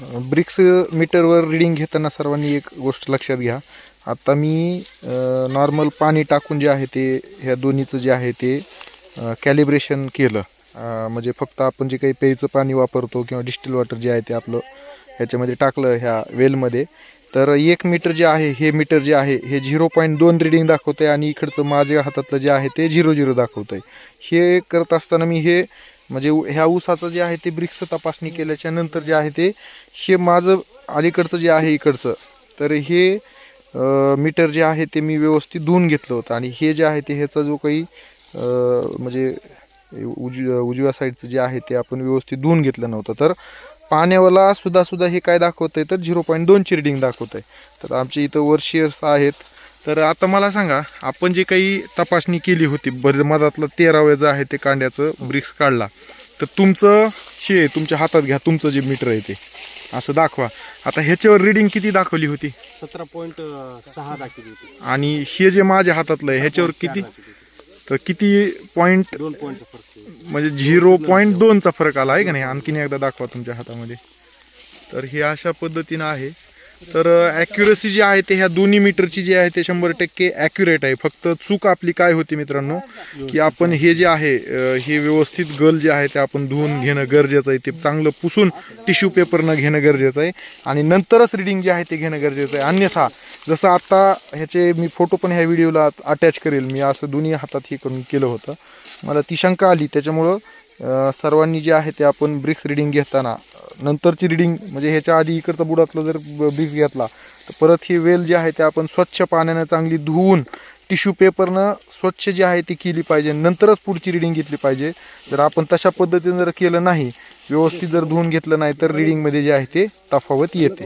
BRICS मीटरवर reading घेताना सर्वांनी एक गोष्ट लक्षात घ्या. आता मी नॉर्मल पाणी टाकून जे आहे ते ह्या दोन्हीचं जे आहे ते कॅलिब्रेशन केलं. म्हणजे फक्त आपण जे काही पेयचं पाणी वापरतो किंवा डिस्टिल वॉटर जे आहे ते आपलं ह्याच्यामध्ये टाकलं ह्या वेलमध्ये. तर एक मीटर जे आहे हे मीटर जे आहे हे झिरो पॉईंट दोन रिडिंग दाखवतं आहे आणि इकडचं माझ्या हातातलं जे आहे ते झिरो झिरो दाखवतं आहे हे करत असताना मी हे म्हणजे उ- ह्या ऊसाचं जे आहे ते ब्रिक्स तपासणी केल्याच्यानंतर जे आहे ते हे माझं अलीकडचं जे आहे इकडचं तर हे मीटर जे आहे ते मी व्यवस्थित धुवून घेतलं होतं. आणि हे जे आहे ते ह्याचा जो काही म्हणजे उज उजव्या साईडचं जे आहे ते आपण व्यवस्थित धुवून घेतलं नव्हतं. तर पाण्यावाला सुद्धा सुद्धा हे काय दाखवतं आहे तर झिरो पॉईंट दोनची रिडिंग दाखवत आहे तर आमच्या इथं वर्षियर्स आहेत. तर आता मला सांगा आपण जे काही तपासणी केली होती बरं मधातलं तेरावं जे आहे ते कांड्याचं ब्रिक्स काढला. तर तुमचं शे तुमच्या हातात घ्या तुमचं जे मीटर आहे ते. असं दाखवा. आता ह्याच्यावर रिडिंग किती दाखवली होती? सतरा पॉईंट सहा दाखवली होती. आणि हे जे माझ्या हातातलं आहे ह्याच्यावर किती. तर किती पॉईंट? दोन पॉईंटचा फरक. म्हणजे झिरो पॉईंट दोनचा फरक आला आहे का नाही? आणखीन एकदा दाखवा तुमच्या हातामध्ये. तर हे अशा पद्धतीनं आहे. तर ॲक्युरसी जी आहे ते ह्या दोन्ही मीटरची जी आहे ते शंभर टक्के ॲक्युरेट आहे. फक्त चूक आपली काय होती मित्रांनो की आपण हे जे आहे हे व्यवस्थित गल जे आहे ते आपण धुवून घेणं गरजेचं आहे. ते चांगलं पुसून टिश्यू पेपरनं घेणं गरजेचं आहे. आणि नंतरच रिडिंग जे आहे ते घेणं गरजेचं आहे. अन्यथा जसं आता ह्याचे मी फोटो पण ह्या व्हिडिओला अटॅच करेल. मी असं दोन्ही हातात हे करून केलं होतं. मला ती शंका आली. त्याच्यामुळं सर्वांनी जे आहे ते आपण ब्रिक्स रिडिंग घेताना नंतरची रिडिंग म्हणजे ह्याच्या आधी इकडचा बुडातला जर ब्रिक्स घेतला तर परत ही वेल जी आहे ते आपण स्वच्छ पाण्यानं चांगली धुवून टिश्यू पेपरनं स्वच्छ जी आहे ती केली पाहिजे नंतरच पुढची रिडिंग घेतली पाहिजे. जर आपण तशा पद्धतीनं जर केलं नाही व्यवस्थित जर धुवून घेतलं नाही तर रिडिंगमध्ये जे आहे ते तफावत येते.